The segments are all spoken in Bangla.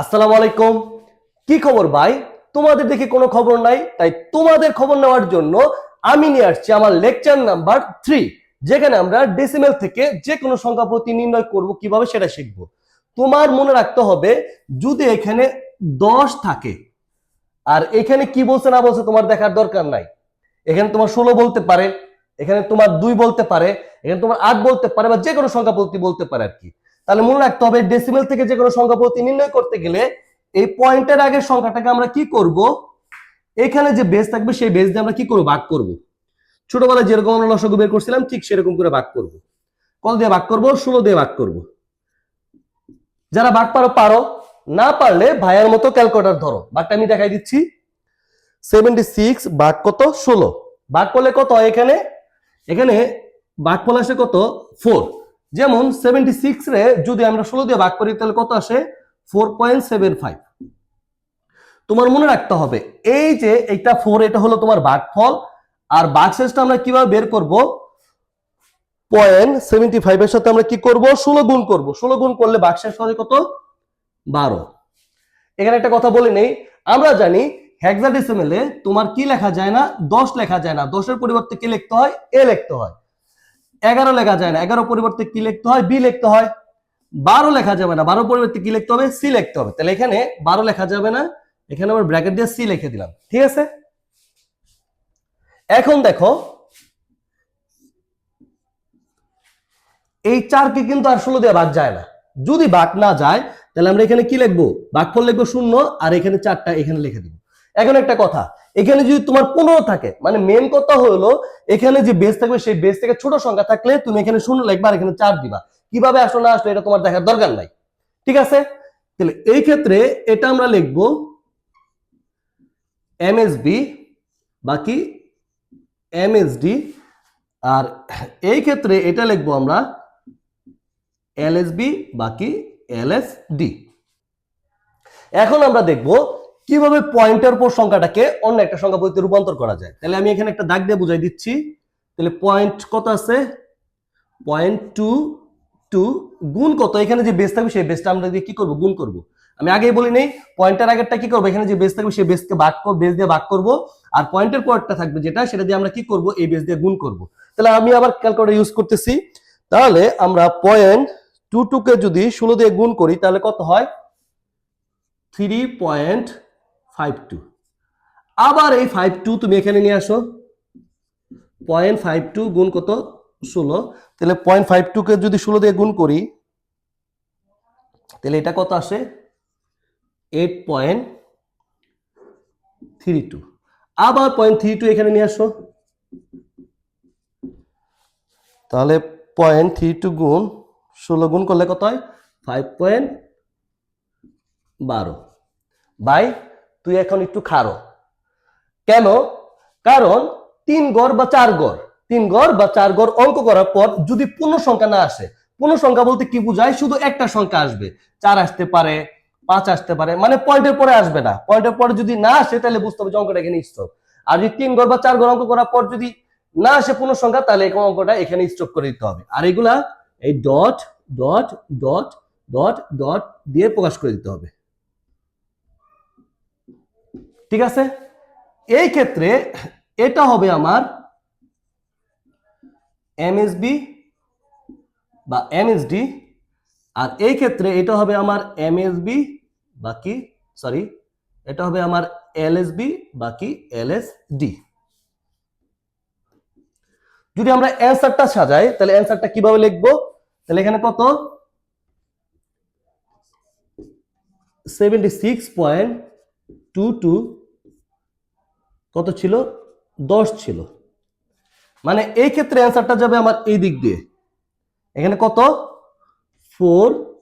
আসসালামু আলাইকুম। কি খবর ভাই? তোমাদের দেখে কোনো খবর নাই, তাই তোমাদের খবর নেওয়ার জন্য আমি নিয়ে আসছি আমার লেকচার নাম্বার থ্রি যেখানে আমরা ডেসিমেল থেকে যে কোনো সংখ্যা প্রতি নির্ণয় করব, কীভাবে সেটা শিখব। তোমার মনে রাখতে হবে, যদি এখানে দশ থাকে, আর এখানে কি বলছে না বলছে তোমার দেখার দরকার নাই। এখানে তোমার ষোলো বলতে পারে, এখানে তোমার দুই বলতে পারে, এখানে তোমার আট বলতে পারে, বা যে কোনো সংখ্যা প্রতি বলতে পারে আর কি। তাহলে মনে রাখতে হবে ডেসিমেল থেকে যে কোনো সংখ্যা প্রতি নির্ণয় করতে গেলে এই পয়েন্টের আগের সংখ্যাটাকে আমরা কি করব? এখানে যে বেস থাকবে, সেই বেস দিয়ে আমরা কি করব? ভাগ করব। ছোটবেলায় যেরকম আমরা লসগু বের করছিলাম, ঠিক সেরকম করে ভাগ করব। কত দিয়ে ভাগ করব ষোলো দিয়ে ভাগ করব। যারা ভাগ পারো পারো। না পারলে ভাইয়ের মতো ক্যালকুলেটর ধরো। ভাগটা আমি দেখাই দিচ্ছি। সেভেন্টি সিক্স ভাগ কত? ষোলো। ভাগ করলে কত এখানে? এখানে ভাগ ফল আসে কত? ফোর যেমন সেভেন্টি সিক্স যদি আমরা ষোলো দিয়ে ভাগ করি, তাহলে কত আসে? ফোর পয়েন্ট সেভেন ফাইভ তোমার মনে রাখতে হবে, এই যে এইটা ফোর এটা হলো তোমার ভাগফল আর ভাগশেষটা আমরা কীভাবে বের করব? পয়েন্ট সেভেন্টি ফাইভের সাথে আমরা কি করব? ষোলো গুণ করব। ষোলো গুণ করলে ভাগশেষ হবে কত? বারো। এখানে একটা কথা বলে নেই, আমরা জানি হেক্সাডেসিমেলে তোমার কি লেখা যায় না? দশ লেখা যায় না। দশের পরিবর্তে কি লিখতে হয়? এ লিখতে হয়। এগারো লেখা যায় না। এগারো পরিবর্তে কি লিখতে হয়? বি লিখতে হয়। বারো লেখা যাবে না। বারো পরিবর্তে কি লিখতে হবে? সি লিখতে হবে। তাহলে এখানে বারো লেখা যাবে না। এখানে আমরা ব্র্যাকেট দিয়ে সি লিখে দিলাম। ঠিক আছে? এখন দেখো, এই চারকে কিন্তু আর ষোলো দিয়ে বাদ যায় না। যদি ভাগ না যায়, তাহলে আমরা এখানে কি লিখব? ভাগফল লিখব শূন্য, আর এখানে চারটা এখানে লিখে দিব। এখন একটা কথা এখানে যদি তোমার পনেরো থাকে মানে মেন কথা হলো, এখানে যে বেস থাকবে, সেই বেস থেকে ছোট সংখ্যা থাকলে তুমি এখানে শূন্য লিখবা আর এখানে চার দিবা। কীভাবে আসলো না আসলো, এটা তোমার দেখার দরকার নাই। ঠিক আছে? তাহলে এই ক্ষেত্রে এটা আমরা লিখব এমএসবি বাকি এমএসডি আর এই ক্ষেত্রে এটা লিখব আমরা এলএসবি বাকি এলএসডি এখন আমরা দেখব কীভাবে পয়েন্টের উপর সংখ্যাটাকে অন্য একটা সংখ্যা পদ্ধতিতে রূপান্তর করা যায়? তাহলে আমি এখানে একটা দাগ দিয়ে বুঝাই দিচ্ছি। তাহলে পয়েন্ট কত আছে? পয়েন্ট টু টু, গুণ কত? এখানে যে বেস থাকবে সেই বেসটা আমরা দিয়ে কি করব? গুণ করব। আমি আগেই বলি নেই, পয়েন্টের আগেরটা কি করব? এখানে যে বেস থাকবে সেই বেসকে ভাগ বেস দিয়ে ভাগ করব। আর পয়েন্টের পরেরটা থাকবে যেটা, সেটা দিয়ে আমরা কি করব? এই বেস দিয়ে গুণ করব। তাহলে আমি আবার ক্যালকুলেটর ইউজ করতেছি। তাহলে আমরা পয়েন্ট টু টুকে যদি ষোলো দিয়ে গুণ করি, তাহলে কত হয়? Three point five two. আবার এই ফাইভ টু তুমি এখানে নিয়ে আসো। পয়েন্ট ফাইভ টু গুণ কত? ষোলো। তাহলে পয়েন্ট ফাইভ টুকে যদি ষোলো দিয়ে গুণ করি, তাহলে এটা কত আসে? Eight point three two. আবার পয়েন্ট থ্রি টু এখানে নিয়ে আসো। তাহলে পয়েন্ট থ্রি টু গুণ ষোলো গুণ করলে কত হয়? ফাইভ পয়েন্ট বারো। ভাই তুই এখন একটু খারো। কেন? কারণ তিন গড় বা চার গড়, তিন গড় বা চার গড় অঙ্ক করার পর যদি পূর্ণ সংখ্যা না আসে পূর্ণ সংখ্যা বলতে কি বোঝায়? শুধু একটা সংখ্যা আসবে, চার আসতে পারে, পাঁচ আসতে পারে মানে পয়েন্টের পরে আসবে না। পয়েন্টের পরে যদি না আসে, তাহলে বুঝতে হবে যে অঙ্কটা এখানে স্টপ আর যদি তিন গড় বা চার গড় অঙ্ক করার পর যদি না আসে পূর্ণ সংখ্যা তাহলে এই অঙ্কটা এখানে স্টপ করে দিতে হবে। আর এগুলা এই dot dot dot dot dot দিয়ে প্রকাশ করে দিতে হবে। ঠিক আছে? এই ক্ষেত্রে এটা হবে আমার এমএসবি বা এমএসডি আর এই ক্ষেত্রে এটা হবে আমার এমএসবি বাকি সরি এটা হবে আমার এলএসবি বাকি এলএসডি যদি আমরা অ্যান্সারটা সাজাই, তাহলে অ্যান্সারটা কীভাবে লিখব? তাহলে এখানে কত? Seventy six point two two কত ছিল? দশ ছিল। মানে এই ক্ষেত্রে অ্যান্সারটা যাবে আমার এই দিক দিয়ে। এখানে কত? ফোর।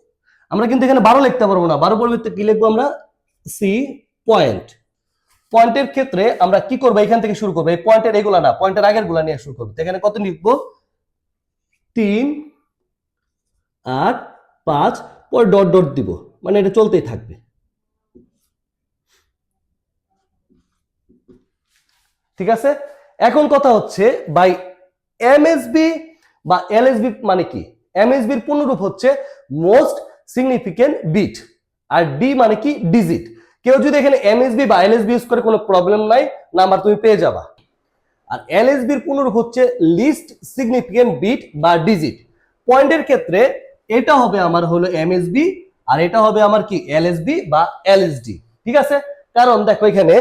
আমরা কিন্তু এখানে বারো লিখতে পারব না। বারো পরিবর্তে কি লিখব আমরা? C, point. পয়েন্টের ক্ষেত্রে আমরা কি করব? এখান থেকে শুরু করব। এই পয়েন্টের এগুলা না, পয়েন্টের আগেরগুলা নিয়ে শুরু করব। এখানে কত লিখব? তিন, আট, পাঁচ পর ডট ডট দিব। মানে এটা চলতেই থাকবে। ঠিক আছে? এখন কথা হচ্ছে বাই এমএসবি বা এলএসবি মানে কি? এমএসবির পূর্ণরূপ হচ্ছে মোস্ট সিগনিফিকেন্ট বিট আর ডি মানে কি? ডিজিট কেউ যদি এখানে এমএসবি বা এলএসবি ইউজ করে, কোনো প্রবলেম নাই নাম্বার তুমি পেয়ে যাবা। আর এলএসবির পুনরূপ হচ্ছে লিস্ট সিগনিফিকেন্ট বিট বা ডিজিট পয়েন্টের ক্ষেত্রে এটা হবে আমার হলো এমএসবি আর এটা হবে আমার কি? এলএসবি বা এলএসডি ঠিক আছে? কারণ দেখো এখানে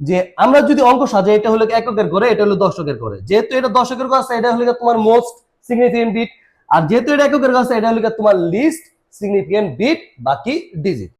যে আমরা যদি অঙ্ক সাজাই, এটা হলো এককের করে এটা হলো দশকের করে যেহেতু এটা দশকের করে এটা হলো তোমার মোস্ট সিগনিফিকেন্ট বিট আর যেহেতু এটা এককের করে এটা হলো তোমার লিস্ট সিগনিফিকেন্ট বিট বাকি ডিজিট